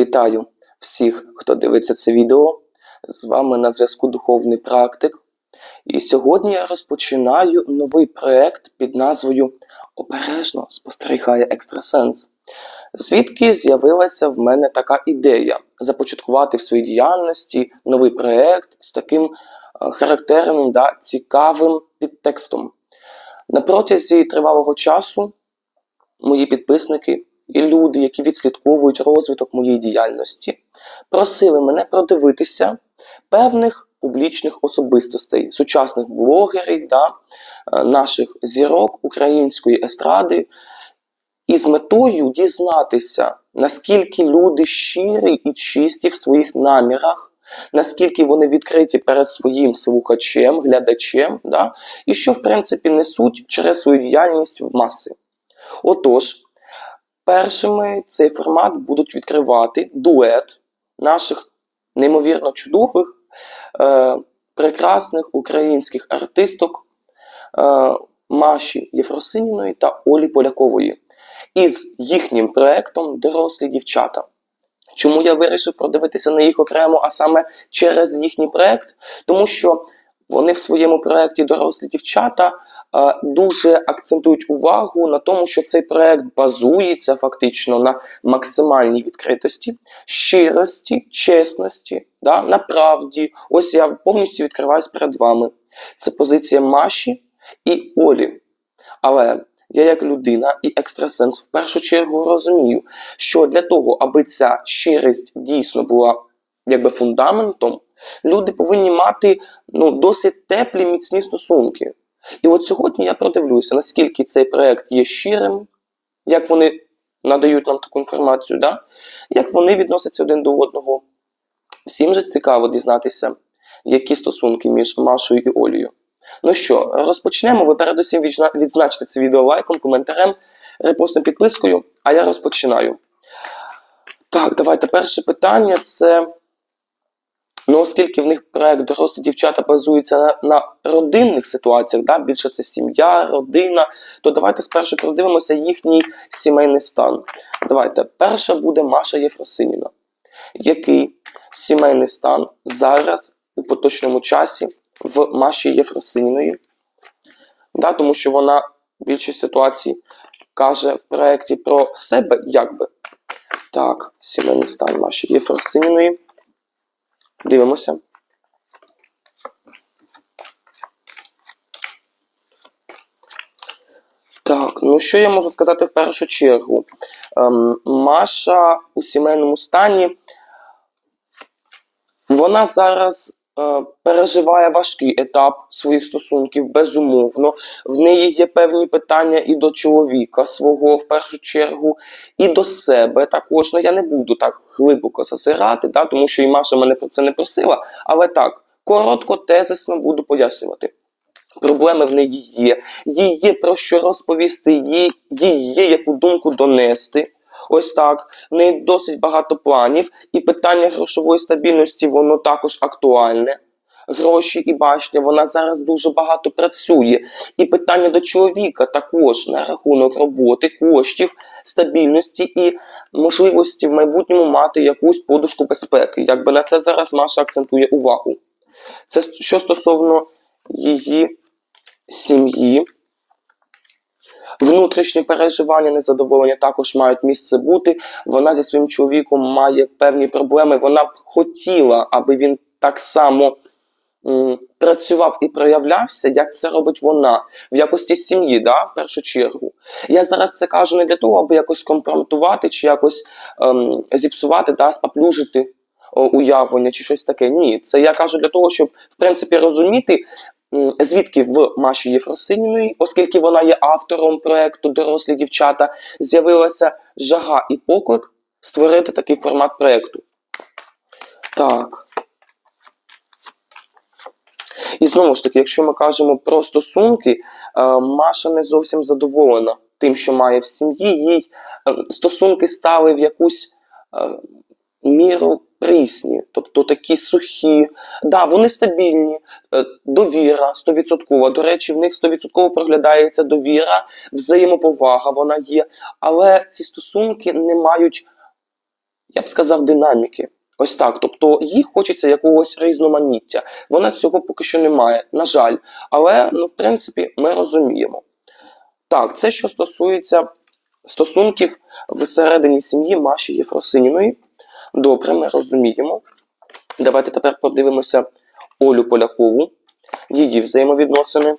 Вітаю всіх, хто дивиться це відео. З вами на зв'язку Духовний Практик. І сьогодні я розпочинаю новий проект під назвою Обережно спостерігає екстрасенс. Звідки з'явилася в мене така ідея започаткувати в своїй діяльності новий проект з таким е, характерним да, цікавим підтекстом. На протязі тривалого часу мої підписники і люди, які відслідковують розвиток моєї діяльності, просили мене продивитися певних публічних особистостей, сучасних блогерів, да, е, наших зірок української естради, із метою дізнатися, наскільки люди щирі і чисті в своїх намірах, наскільки вони відкриті перед своїм слухачем, глядачем, да, і що, в принципі, несуть через свою діяльність в маси. Отож, першими цей формат будуть відкривати дует наших неймовірно чудових, е, прекрасних українських артисток е, Маші Єфросиніної та Олі Полякової із їхнім проектом Дорослі дівчата. Чому я вирішив продивитися на їх окремо, а саме через їхній проект? Тому що вони в своєму проєкті Дорослі дівчата дуже акцентують увагу на тому, що цей проект базується фактично на максимальній відкритості, щирості, чесності, да, на правді. Ось я повністю відкриваюсь перед вами. Це позиція Маші і Олі. Але я, як людина і екстрасенс, в першу чергу розумію, що для того, аби ця щирість дійсно була якби фундаментом, люди повинні мати ну, досить теплі, міцні стосунки. І от сьогодні я продивлюся, наскільки цей проект є щирим, як вони надають нам таку інформацію, да? як вони відносяться один до одного. Всім же цікаво дізнатися, які стосунки між Машою і Олею. Ну що, розпочнемо. Ви передусім відзна- відзначте це відео лайком, коментарем, репостом, підпискою, а я розпочинаю. Так, давайте перше питання це. Ну, оскільки в них проект дорослі дівчата базується на, на родинних ситуаціях, да, більше це сім'я, родина, то давайте спершу продивимося їхній сімейний стан. Давайте, перша буде Маша Єфросиніна. Який сімейний стан зараз у поточному часі в Маші Єфросиніної? Да, тому що вона в більшій ситуації каже в проєкті про себе, якби. Так, сімейний стан Маші Єфросиніної. Дивимося. Так, ну що я можу сказати в першу чергу? Ем, Маша у сімейному стані, вона зараз переживає важкий етап своїх стосунків, безумовно. В неї є певні питання і до чоловіка свого, в першу чергу, і до себе також. Ну, я не буду так глибоко зазирати, да, тому що і Маша мене про це не просила. Але так, коротко, тезисно буду пояснювати. Проблеми в неї є, їй є про що розповісти, їй є яку думку донести. Ось так. В неї досить багато планів, і питання грошової стабільності воно також актуальне. Гроші і башня, вона зараз дуже багато працює. І питання до чоловіка також на рахунок роботи, коштів, стабільності і можливості в майбутньому мати якусь подушку безпеки. Якби на це зараз Маша акцентує увагу. Це що стосовно її сім'ї. Внутрішні переживання, незадоволення також мають місце бути. Вона зі своїм чоловіком має певні проблеми. Вона б хотіла, аби він так само працював і проявлявся, як це робить вона в якості сім'ї, да, в першу чергу. Я зараз це кажу не для того, аби якось компрометувати чи якось ем, зіпсувати, да, спаплюжити уявлення чи щось таке. Ні, це я кажу для того, щоб в принципі розуміти. Звідки в Маші Єфросиніної, оскільки вона є автором проекту Дорослі дівчата, з'явилася жага і поклик створити такий формат проекту. Так. І знову ж таки, якщо ми кажемо про стосунки, е, Маша не зовсім задоволена тим, що має в сім'ї. Їй е, стосунки стали в якусь е, міру прісні, тобто такі сухі. Да, вони стабільні, е, довіра 100%. До речі, в них 100% проглядається довіра, взаємоповага вона є, але ці стосунки не мають я б сказав, динаміки. Ось так. Тобто їй хочеться якогось різноманіття. Вона цього поки що не має, на жаль. Але, ну, в принципі, ми розуміємо. Так, це що стосується стосунків всередині сім'ї Маші Єфросиніної. Добре, ми розуміємо. Давайте тепер подивимося Олю Полякову, її взаємовідносини,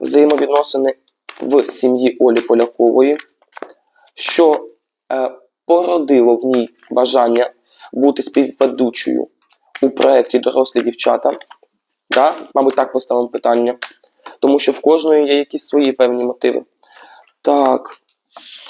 взаємовідносини в сім'ї Олі Полякової, що е, породило в ній бажання бути співведучою у проєкті Дорослі дівчата. Да? Мабуть, так поставимо питання. Тому що в кожної є якісь свої певні мотиви. Так,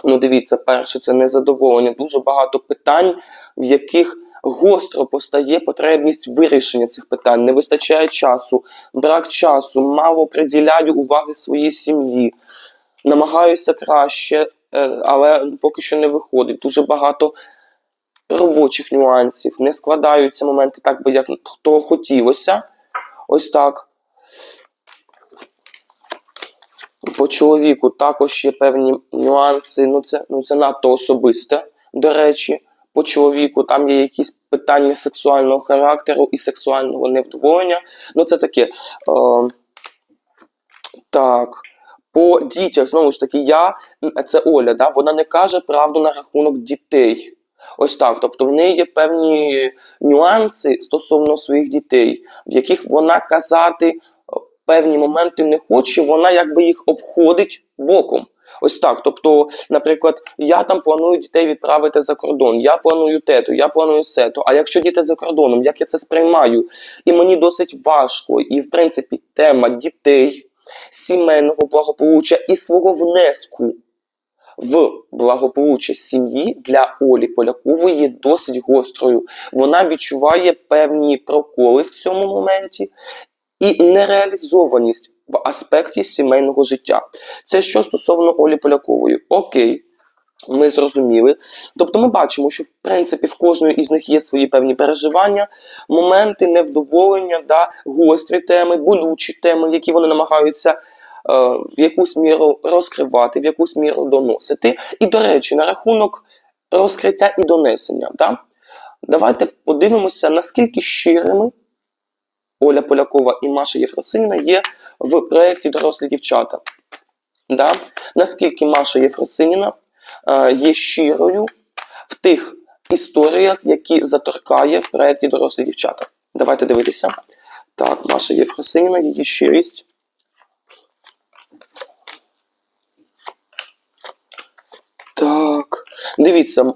ну дивіться, перше, це незадоволення. Дуже багато питань, в яких гостро постає потребність вирішення цих питань. Не вистачає часу, брак часу, мало приділяю уваги своїй сім'ї. Намагаюся краще, е, але поки що не виходить. Дуже багато робочих нюансів, не складаються моменти так, би як того хотілося. Ось так. По чоловіку також є певні нюанси. Ну це, ну це надто особисте, до речі. По чоловіку там є якісь питання сексуального характеру і сексуального невдоволення. Ну, це таке. Е, так. По дітях, знову ж таки, я, це Оля, да, вона не каже правду на рахунок дітей. Ось так. Тобто в неї є певні нюанси стосовно своїх дітей, в яких вона казати певні моменти не хоче, вона якби їх обходить боком. Ось так. Тобто, наприклад, я там планую дітей відправити за кордон, я планую тету, я планую сету. А якщо діти за кордоном, як я це сприймаю? І мені досить важко, і в принципі тема дітей, сімейного благополуччя і свого внеску в благополуччя сім'ї для Олі Полякової є досить гострою. Вона відчуває певні проколи в цьому моменті і нереалізованість в аспекті сімейного життя. Це що стосовно Олі Полякової. Окей. Ми зрозуміли. Тобто ми бачимо, що в принципі в кожної із них є свої певні переживання, моменти невдоволення, да, гострі теми, болючі теми, які вони намагаються е, в якусь міру розкривати, в якусь міру доносити. І, до речі, на рахунок розкриття і донесення. Да, давайте подивимося, наскільки щирими Оля Полякова і Маша Єфросиніна є в проєкті Дорослі дівчата. Да? Наскільки Маша Єфросиніна е, є щирою в тих історіях, які заторкає в проєкті Дорослі дівчата. Давайте дивитися. Так, Маша Єфросиніна, її щирість. Так, дивіться,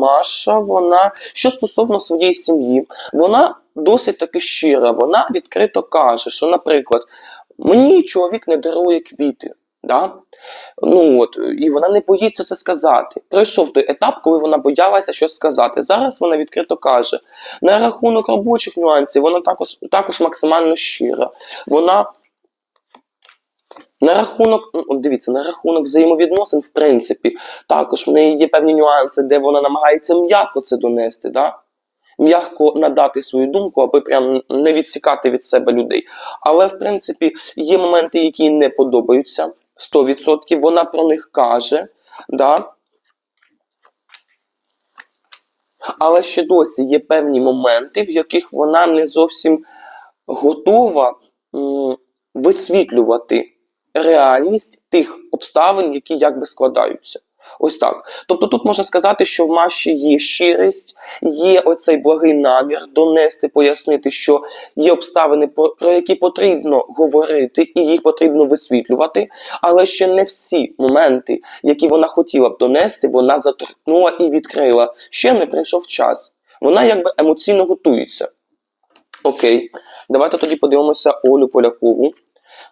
Маша, вона, що стосовно своєї сім'ї, вона досить таки щира. Вона відкрито каже, що, наприклад, мені чоловік не дарує квіти. Да? Ну от, І вона не боїться це сказати. Пройшов той етап, коли вона боялася щось сказати. Зараз вона відкрито каже. На рахунок робочих нюансів, вона також також максимально щира. Вона на рахунок, ну, дивіться, на рахунок взаємовідносин, в принципі, також в неї є певні нюанси, де вона намагається м'яко це донести. Да? М'яко надати свою думку, аби прям не відсікати від себе людей. Але, в принципі, є моменти, які не подобаються 100%. Вона про них каже. Да? Але ще досі є певні моменти, в яких вона не зовсім готова м висвітлювати реальність тих обставин, які якби складаються. Ось так. Тобто тут можна сказати, що в Маші є щирість, є оцей благий намір донести, пояснити, що є обставини, про які потрібно говорити, і їх потрібно висвітлювати, але ще не всі моменти, які вона хотіла б донести, вона заторкнула і відкрила. Ще не прийшов час. Вона якби емоційно готується. Окей, давайте тоді подивимося Олю Полякову.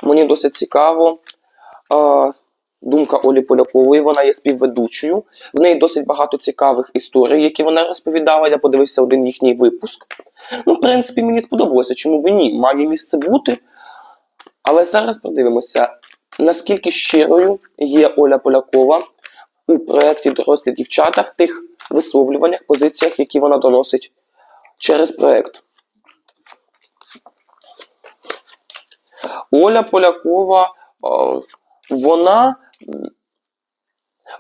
Мені досить цікаво. Думка Олі Полякової, вона є співведучою. В неї досить багато цікавих історій, які вона розповідала. Я подивився один їхній випуск. Ну, в принципі, мені сподобалося, чому б ні, має місце бути. Але зараз подивимося, наскільки щирою є Оля Полякова у проєкті Дорослі дівчата в тих висловлюваннях, позиціях, які вона доносить через проєкт. Оля Полякова, вона,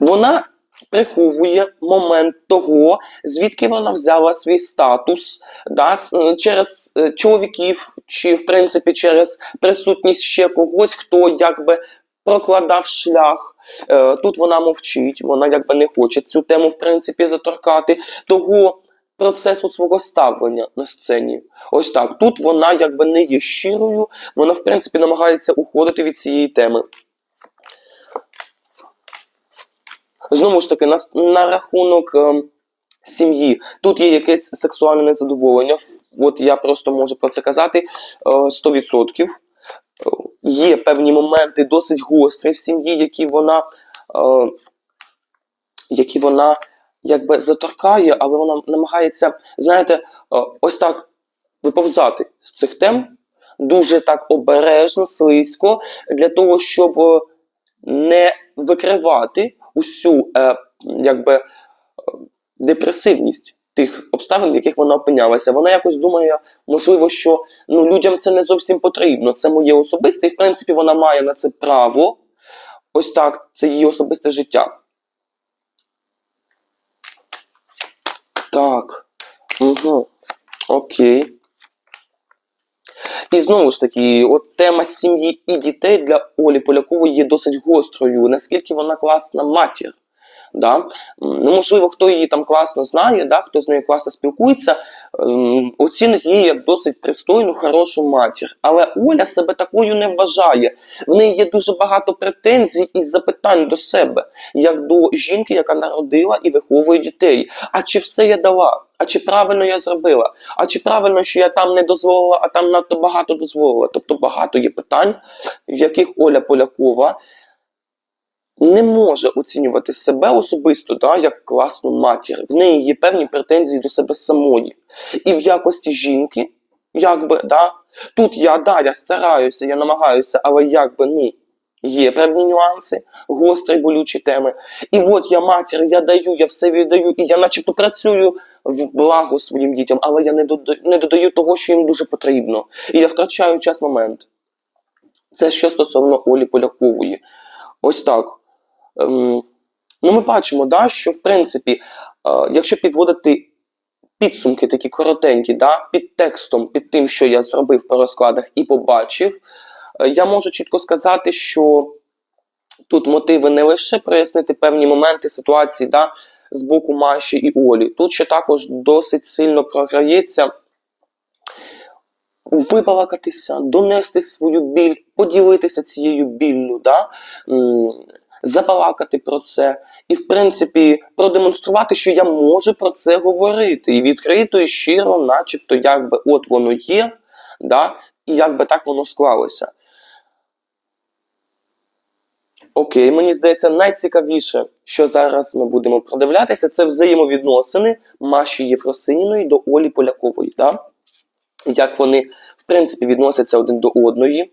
вона приховує момент того, звідки вона взяла свій статус, да, е, через е, чоловіків, чи в принципі через присутність ще когось, хто якби прокладав шлях. Е, Тут вона мовчить, вона якби не хоче цю тему в принципі заторкати. Того процесу свого ставлення на сцені. Ось так. Тут вона якби не є щирою, вона в принципі намагається уходити від цієї теми. Знову ж таки, на, на рахунок ем, сім'ї. Тут є якесь сексуальне незадоволення. От я просто можу про це казати е, 100%. Е, Є певні моменти досить гострі в сім'ї, які вона, е, які вона якби заторкає, але вона намагається, знаєте, е, ось так виповзати з цих тем дуже так обережно, слизько, для того, щоб е, не викривати усю е, якби, е, депресивність тих обставин, в яких вона опинялася. Вона якось думає, можливо, що ну, людям це не зовсім потрібно. Це моє особисте, і в принципі вона має на це право. Ось так, це її особисте життя. Так. Угу. Окей. І знову ж таки, от тема сім'ї і дітей для Олі Полякової є досить гострою. Наскільки вона класна матір. Да? Ну, можливо, хто її там класно знає, да? хто з нею класно спілкується, ем, оцінить її як досить пристойну, хорошу матір. Але Оля себе такою не вважає. В неї є дуже багато претензій і запитань до себе, як до жінки, яка народила і виховує дітей. А чи все я дала? А чи правильно я зробила? А чи правильно, що я там не дозволила, а там надто багато дозволила? Тобто багато є питань, в яких Оля Полякова не може оцінювати себе особисто да, як класну матір. В неї є певні претензії до себе самої. І в якості жінки, якби, да, тут я, да, я стараюся, я намагаюся, але якби, ну, є певні нюанси, гострі, болючі теми. І от я матір, я даю, я все віддаю, і я начебто працюю в благо своїм дітям, але я не додаю, не додаю того, що їм дуже потрібно. І я втрачаю час момент. Це що стосовно Олі Полякової. Ось так. Ем, ну, ми бачимо, да, що в принципі, е, якщо підводити підсумки такі коротенькі, да, під текстом, під тим, що я зробив по розкладах і побачив, е, я можу чітко сказати, що тут мотиви не лише прояснити певні моменти ситуації да, з боку Маші і Олі. Тут ще також досить сильно програється вибалакатися, донести свою біль, поділитися цією біллю, да? Забалакати про це, і, в принципі, продемонструвати, що я можу про це говорити. І відкрито, і щиро, начебто, якби от воно є, да? і якби так воно склалося. Окей, мені здається, найцікавіше, що зараз ми будемо продивлятися, це взаємовідносини Маші Єфросиніної до Олі Полякової. Да? Як вони, в принципі, відносяться один до одної,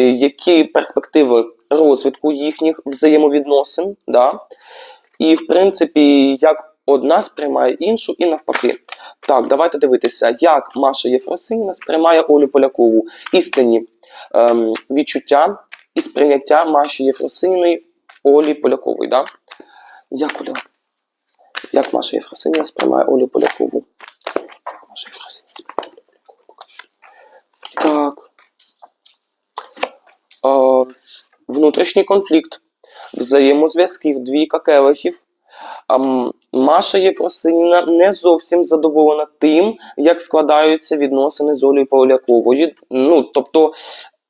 які перспективи розвитку їхніх взаємовідносин, да? і, в принципі, як одна сприймає іншу, і навпаки. Так, давайте дивитися, як Маша Єфросиніна сприймає Олю Полякову. Істинні ем, відчуття і сприйняття Маші Єфросиніної Олі Полякової. Да? Як Оля? Як Маша Єфросиніна сприймає Олю Полякову? Маша Єфросиніна сприймає Олю Полякову. Так. Е, внутрішній конфлікт, взаємозв'язків, двійка келихів. Маша Єфросиніна не зовсім задоволена тим, як складаються відносини з Олею Поляковою. Ну, тобто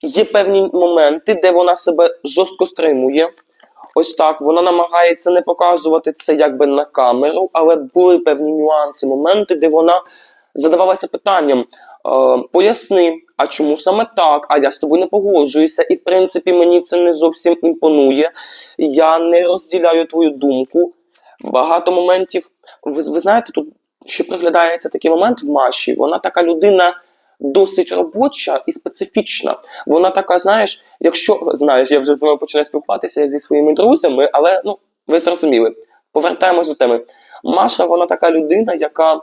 є певні моменти, де вона себе жорстко стримує. Ось так, вона намагається не показувати це якби на камеру, але були певні нюанси, моменти, де вона задавалася питанням: е, поясни, а чому саме так? А я з тобою не погоджуюся, і в принципі мені це не зовсім імпонує. Я не розділяю твою думку. Багато моментів. Ви, ви знаєте, тут ще приглядається такий момент в Маші. Вона така людина досить робоча і специфічна. Вона така, знаєш, якщо знаєш, я вже з вами починаю спілкуватися як зі своїми друзями, але ну, ви зрозуміли. Повертаємось до теми. Маша, вона така людина, яка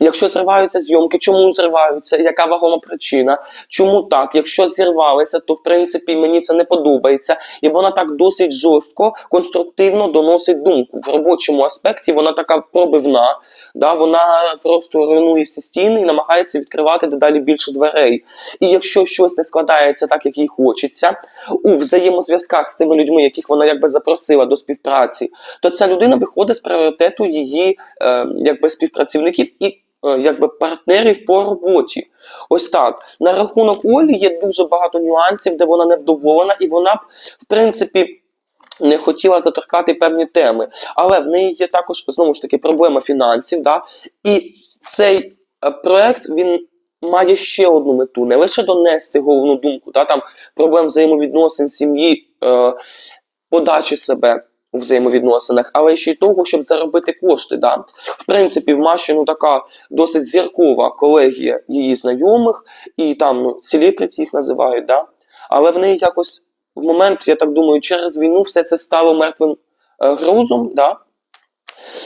Якщо зриваються зйомки, чому зриваються? Яка вагома причина? Чому так? Якщо зірвалися, то в принципі мені це не подобається. І вона так досить жорстко, конструктивно доносить думку. В робочому аспекті вона така пробивна, да? вона просто руйнує всі стіни і намагається відкривати дедалі більше дверей. І якщо щось не складається так, як їй хочеться, у взаємозв'язках з тими людьми, яких вона якби запросила до співпраці, то ця людина виходить з пріоритету її е, якби співпрацівників і якби партнерів по роботі. Ось так. На рахунок Олі є дуже багато нюансів, де вона невдоволена, і вона б, в принципі. Не хотіла заторкати певні теми, але в неї є також знову ж таки проблема фінансів. Да? І цей е, проект він має ще одну мету: не лише донести головну думку, да? там проблем взаємовідносин сім'ї, е, подачі себе у взаємовідносинах, але ще й того, щоб заробити кошти. Да? В принципі, в Маші ну, така досить зіркова колегія її знайомих, і там ну, селебриті їх називають. Да? Але в неї якось в момент, я так думаю, через війну все це стало мертвим е, грузом. Да?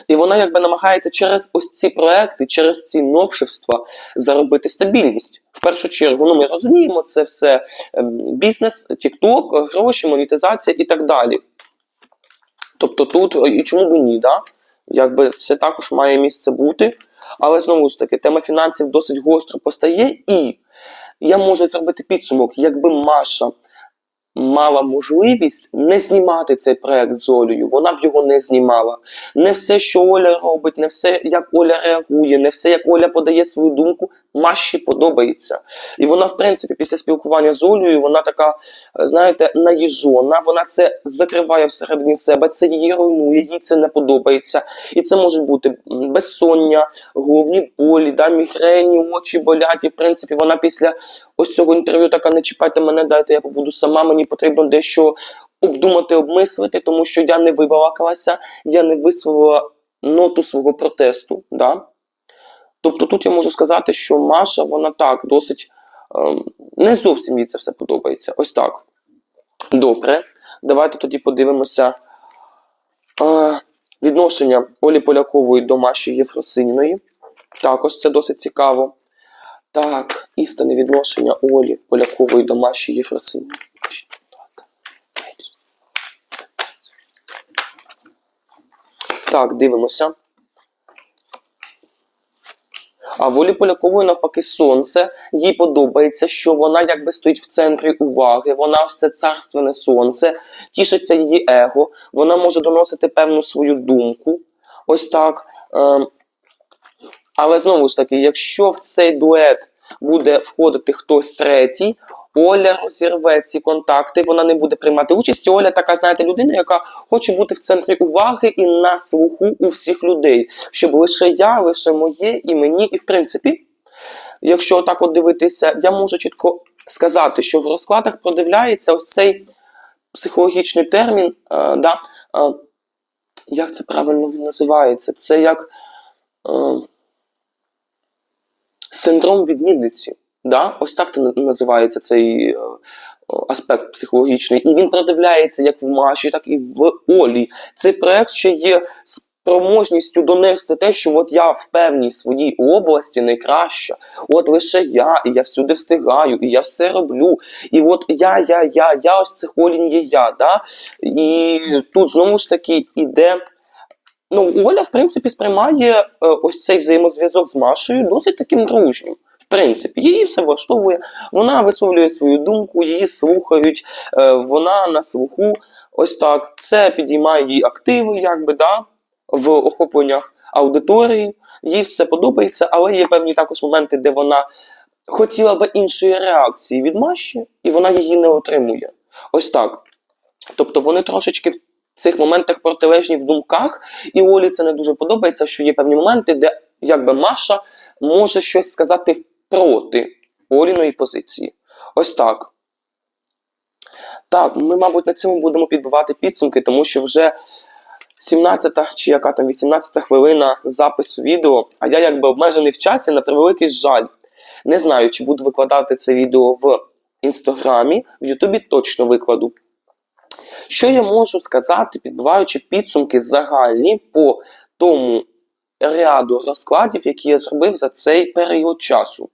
І вона якби намагається через ось ці проекти, через ці новшества заробити стабільність. В першу чергу, ну ми розуміємо, це все ем, бізнес, тікток, гроші, монетизація і так далі. Тобто тут і чому б ні, да? Якби це також має місце бути. Але знову ж таки, тема фінансів досить гостро постає, і я можу зробити підсумок, якби Маша мала можливість не знімати цей проект з Олею, вона б його не знімала. Не все, що Оля робить, не все, як Оля реагує, не все, як Оля подає свою думку, Маші подобається. І вона, в принципі, після спілкування з Олею, вона така, знаєте, наїжона, вона це закриває всередині себе, це її руйнує, їй це не подобається. І це може бути безсоння, головні болі, да, мігрені, очі болять. І в принципі, вона після ось цього інтерв'ю така не чіпайте мене, дайте я побуду сама. Мені потрібно дещо обдумати, обмислити, тому що я не вибалакалася, я не висловила ноту свого протесту. Да? Тобто тут я можу сказати, що Маша, вона так досить ем, не зовсім їй це все подобається. Ось так. Добре. Давайте тоді подивимося е, відношення Олі Полякової до Маші Єфросиніної. Також це досить цікаво. Так, істинне відношення Олі Полякової до Маші Єфросиніної. Так, дивимося. А волі Полякової навпаки сонце. Їй подобається, що вона якби стоїть в центрі уваги. Вона ж це царственне сонце, тішиться її его. Вона може доносити певну свою думку. Ось так. Ем, але знову ж таки, якщо в цей дует буде входити хтось третій, Оля розірве ці контакти, вона не буде приймати участь. Оля така, знаєте, людина, яка хоче бути в центрі уваги і на слуху у всіх людей, щоб лише я, лише моє і мені. І в принципі, якщо так от дивитися, я можу чітко сказати, що в розкладах продивляється ось цей психологічний термін, е, да, е, як це правильно називається? Це як е, синдром відмінниці. Да? Ось так називається цей е, аспект психологічний. І він продивляється як в Маші, так і в Олі. Цей проект ще є спроможністю донести те, що от я в певній своїй області найкраща. От лише я, і я всюди встигаю, і я все роблю. І от я, я, я, я ось цих Олін є я. Да? І тут знову ж таки іде. Ну, Оля, в принципі, сприймає е, ось цей взаємозв'язок з Машею досить таким дружнім. В принципі, її все влаштовує, вона висловлює свою думку, її слухають, е, вона на слуху. Ось так. Це підіймає її активи, якби да, в охопленнях аудиторії. Їй все подобається, але є певні також моменти, де вона хотіла би іншої реакції від Маші, і вона її не отримує. Ось так. Тобто вони трошечки в цих моментах протилежні в думках, і Олі це не дуже подобається, що є певні моменти, де якби Маша може щось сказати проти Оліної позиції. Ось так. Так, ми, мабуть, на цьому будемо підбивати підсумки, тому що вже 17 чи яка там 18 хвилина запису відео, а я якби обмежений в часі на превеликий жаль. Не знаю, чи буду викладати це відео в інстаграмі, в Ютубі точно викладу. Що я можу сказати, підбиваючи підсумки загальні по тому ряду розкладів, які я зробив за цей період часу.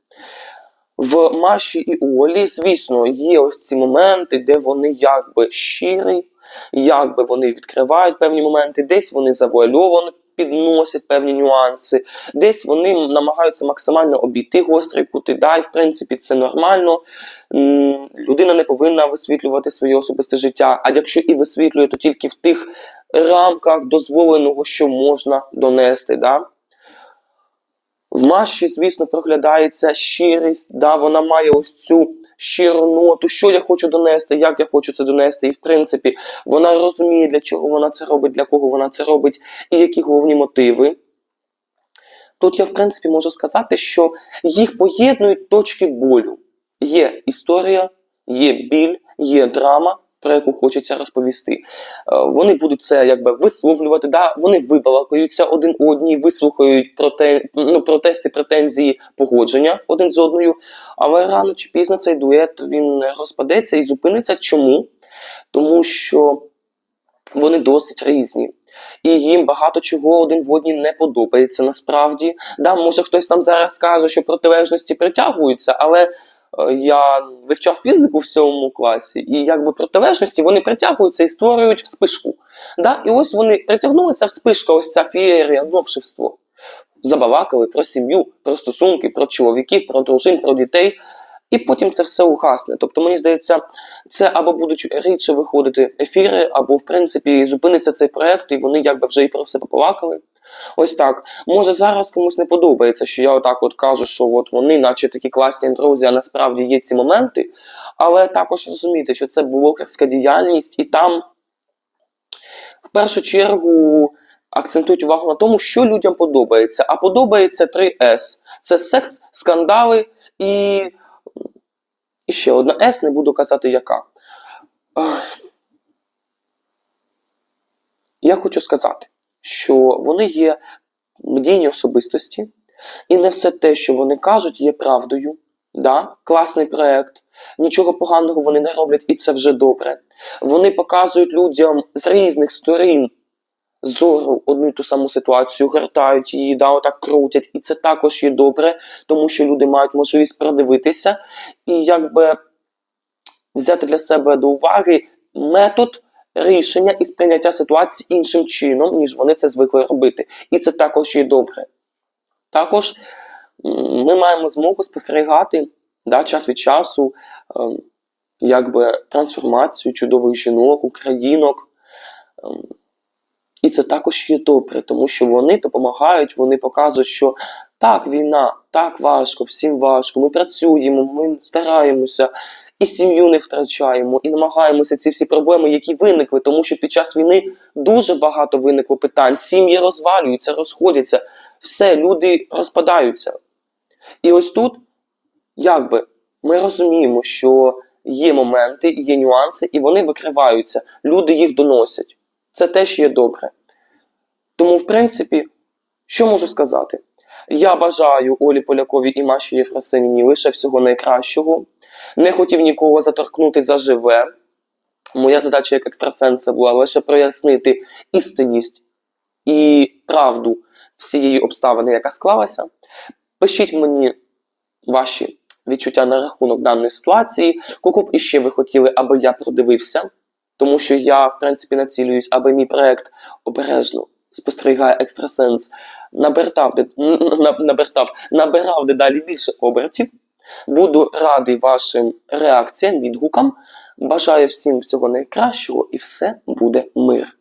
В Маші і Олі, звісно, є ось ці моменти, де вони якби щирі, якби вони відкривають певні моменти, десь вони завуальовано підносять певні нюанси, десь вони намагаються максимально обійти гострий кути. Да, і в принципі це нормально. Людина не повинна висвітлювати своє особисте життя, а якщо і висвітлює, то тільки в тих рамках дозволеного, що можна донести. Да? В Маші, звісно, проглядається щирість, да, вона має ось цю щиру ноту, що я хочу донести, як я хочу це донести. І в принципі, вона розуміє, для чого вона це робить, для кого вона це робить, і які головні мотиви. Тут я, в принципі, можу сказати, що їх поєднують точки болю. Є історія, є біль, є драма, про яку хочеться розповісти. Е, Вони будуть це якби висловлювати, да? вони вибалакаються один одній, вислухають проте, ну, протести, претензії, погодження один з одною. Але рано чи пізно цей дует він розпадеться і зупиниться. Чому? Тому що вони досить різні. І їм багато чого один в одній не подобається насправді. Да, може хтось там зараз скаже, що протилежності притягуються, але я вивчав фізику в сьомому класі, і якби протилежності вони притягуються і створюють вспишку. Да? І ось вони притягнулися вспишка, ось ця фієрія, новшевство. Забалакали про сім'ю, про стосунки, про чоловіків, про дружин, про дітей. І потім це все угасне. Тобто, мені здається, це або будуть рідше виходити ефіри, або, в принципі, зупиниться цей проект, і вони якби вже і про все поплакали. Ось так. Може зараз комусь не подобається, що я отак от кажу, що от вони, наче такі класні друзі, а насправді є ці моменти. Але також розумійте, що це блогерська діяльність, і там в першу чергу акцентують увагу на тому, що людям подобається. А подобається 3С: це секс, скандали і. І ще одна С, не буду казати яка. Я хочу сказати, що вони є медійні особистості, і не все те, що вони кажуть, є правдою. Да? Класний проект, нічого поганого вони не роблять, і це вже добре. Вони показують людям з різних сторін зору одну і ту саму ситуацію, гортають її, да, отак крутять, і це також є добре, тому що люди мають можливість продивитися і якби взяти для себе до уваги метод рішення і сприйняття ситуації іншим чином, ніж вони це звикли робити. І це також є добре. Також ми маємо змогу спостерігати да, час від часу ем, якби трансформацію чудових жінок, українок. Ем, і це також є добре, тому що вони допомагають, вони показують, що так, війна, так важко, всім важко. Ми працюємо, ми стараємося, і сім'ю не втрачаємо, і намагаємося ці всі проблеми, які виникли, тому що під час війни дуже багато виникло питань. Сім'ї розвалюються, розходяться, все, люди розпадаються. І ось тут, якби, ми розуміємо, що є моменти, є нюанси, і вони викриваються. Люди їх доносять. Це теж є добре. Тому, в принципі, що можу сказати? Я бажаю Олі Поляковій і Маші Єфросиніні лише всього найкращого. Не хотів нікого заторкнути заживе. Моя задача як екстрасенса була лише прояснити істинність і правду всієї обставини, яка склалася. Пишіть мені ваші відчуття на рахунок даної ситуації, кого б іще ви хотіли, аби я продивився, тому що я, в принципі, націлююсь, аби мій проект обережно спостерігає екстрасенс, набертав, набертав, набирав дедалі більше обертів. Буду радий вашим реакціям, відгукам. Бажаю всім всього найкращого і все буде мир.